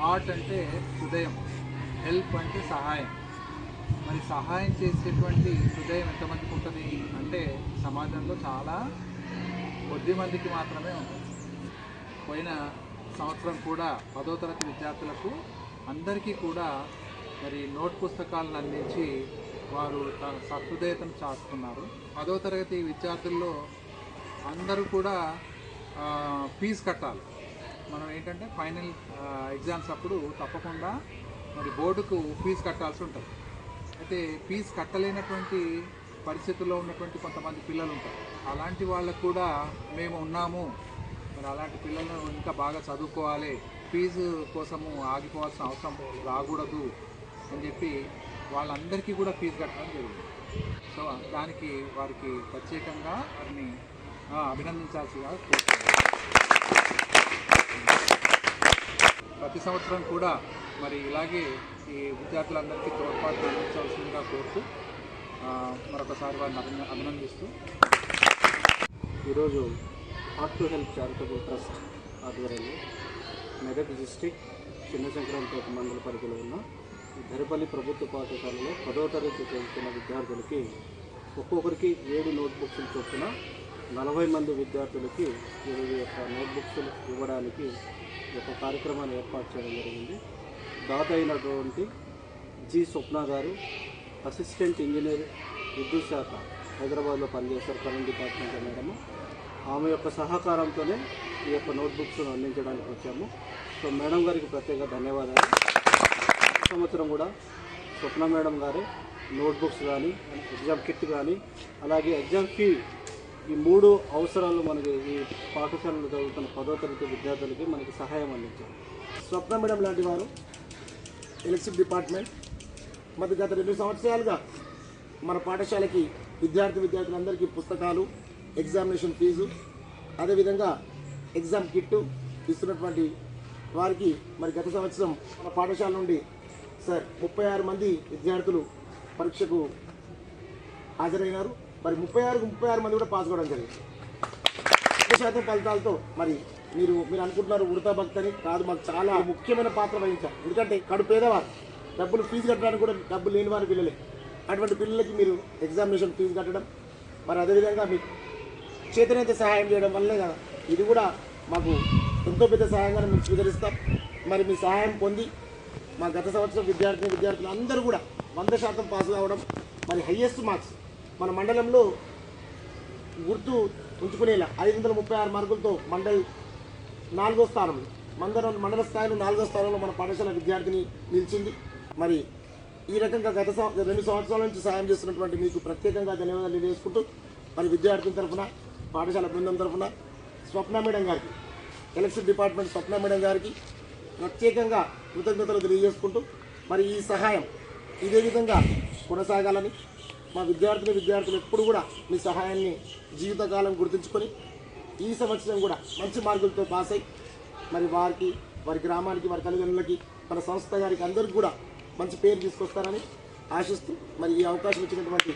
Heart అంటే హృదయం. Help అంటే సహాయం. మరి సహాయం చేసేటువంటి హృదయం ఎంతమందికి ఉంటుంది అంటే సమాజంలో చాలా కొద్ది మందికి మాత్రమే ఉంటుంది. పోయిన సంవత్సరం కూడా పదో తరగతి విద్యార్థులకు అందరికీ కూడా మరి నోట్ పుస్తకాలను అందించి వారు తన సహృదయతను చాటుకున్నారు పదో తరగతి విద్యార్థుల్లో అందరూ కూడా ఫీజు కట్టాలి. మనం ఏంటంటే ఫైనల్ ఎగ్జామ్స్ అప్పుడు తప్పకుండా మరి బోర్డుకు ఫీజు కట్టాల్సి ఉంటుంది. అయితే ఫీజు కట్టలేనటువంటి పరిస్థితుల్లో ఉన్నటువంటి కొంతమంది పిల్లలు ఉంటారు. అలాంటి వాళ్ళకు కూడా మేము ఉన్నాము. మరి అలాంటి పిల్లలు ఇంకా బాగా చదువుకోవాలి. ఫీజు కోసము ఆగిపోవాల్సిన అవసరం రాకూడదు అని చెప్పి వాళ్ళందరికీ కూడా ఫీజు కట్టడం జరుగుతుంది సో దానికి వారికి ప్రత్యేకంగా వారిని అభినందించాల్సిగా ప్రతి సంవత్సరం కూడా మరి ఇలాగే ఈ విద్యార్థులందరికీ తోడ్పాటు అందించవలసిందిగా కోరుతూ మరొకసారి వారిని అభినందిస్తూ ఈరోజు heart to help charitable trust ఆధ్వర్యంలో మెదక్ డిస్టిక్ చిన్న సంక్రాంతిపేట మండల పరిధిలో ఉన్న ధరిపల్లి ప్రభుత్వ పాఠశాలలో పదో తరగతి చదువుతున్న విద్యార్థులకి ఒక్కొక్కరికి ఏడు నోట్బుక్స్ చొప్పున నలభై మంది విద్యార్థులకి ఇరవై యొక్క నోట్బుక్స్లు ఇవ్వడానికి ఒక కార్యక్రమాన్ని ఏర్పాటు చేయడం జరిగింది. దాత అయినటువంటి జి స్వప్న గారు అసిస్టెంట్ ఇంజనీర్ విద్యుత్ శాఖ హైదరాబాద్లో పనిచేస్తారు కరెంట్ డిపార్ట్మెంట్ మేడము. ఆమె యొక్క సహకారంతోనే ఈ యొక్క నోట్బుక్స్ను అందించడానికి వచ్చాము. సో మేడం గారికి ప్రత్యేక ధన్యవాదాలు. సంవత్సరం కూడా స్వప్న మేడం గారు నోట్బుక్స్ కానీ ఎగ్జామ్ కిట్ కానీ అలాగే ఎగ్జామ్ ఫీ ఈ మూడు అవసరాలు మనకి ఈ పాఠశాలలో చదువుతున్న పదో తరగతి విద్యార్థులకి మనకి సహాయం అందించారు. స్వప్న మేడం లాంటి వారు ఎలక్ట్రిక్ డిపార్ట్మెంట్ మరి గత రెండు సంవత్సరాలుగా మన పాఠశాలకి విద్యార్థి విద్యార్థులందరికీ పుస్తకాలు ఎగ్జామినేషన్ ఫీజు అదేవిధంగా ఎగ్జామ్ కిట్టు ఇస్తున్నటువంటి వారికి మరి గత సంవత్సరం మన పాఠశాల నుండి సార్ ముప్పై ఆరు మంది విద్యార్థులు పరీక్షకు హాజరైనారు. మరి ముప్పై ఆరుకు ముప్పై ఆరు మంది కూడా పాస్ కావడం జరిగింది. ఎక్కువ శాతం ఫలితాలతో మరి మీరు మీరు అనుకుంటున్నారు ఉడతా భక్తని కాదు మాకు చాలా ముఖ్యమైన పాత్ర వహించారు. ఎందుకంటే కడు పేదవారు డబ్బులు ఫీజు కట్టడానికి కూడా డబ్బులు లేని వారి పిల్లలే. అటువంటి పిల్లలకి మీరు ఎగ్జామినేషన్ ఫీజు కట్టడం మరి అదేవిధంగా మీకు చేతనైతే సహాయం చేయడం వల్లే కదా. ఇది కూడా మాకు ఎంతో పెద్ద సహాయంగా మేము స్వీకరిస్తాం. మరి మీ సహాయం పొంది మా గత సంవత్సరం విద్యార్థిని విద్యార్థులు అందరూ కూడా వంద శాతం పాస్ కావడం మరి హయ్యెస్ట్ మార్క్స్. మన మండలంలో గుర్తు ఉంచుకునేలా ఐదు వందల ముప్పై ఆరు మార్కులతో మండల్ నాలుగో స్థానంలో. మండలం మండల స్థాయిలో నాలుగో స్థానంలో మన పాఠశాల విద్యార్థిని నిలిచింది. మరి ఈ రకంగా గత రెండు సంవత్సరాల నుంచి సాయం చేస్తున్నటువంటి మీకు ప్రత్యేకంగా ధన్యవాదాలు తెలియజేసుకుంటూ మరి విద్యార్థుల తరఫున పాఠశాల బృందం తరఫున స్వప్న మేడం గారికి ఎలక్ట్రిక్ డిపార్ట్మెంట్ స్వప్న మేడం గారికి ప్రత్యేకంగా కృతజ్ఞతలు తెలియజేసుకుంటూ మరి ఈ సహాయం ఇదే విధంగా కొనసాగాలని మా విద్యార్థులు విద్యార్థులు ఎప్పుడు కూడా మీ సహాయాన్ని జీవితకాలం గుర్తుంచుకొని ఈ సంవత్సరం కూడా మంచి మార్కులతో పాస్ అయి మరి వారికి వారి గ్రామానికి వారి తల్లిదండ్రులకి మన సంస్థ గారికి అందరికి కూడా మంచి పేరు తీసుకొస్తారని ఆశిస్తూ మరి ఈ అవకాశం ఇచ్చినటువంటి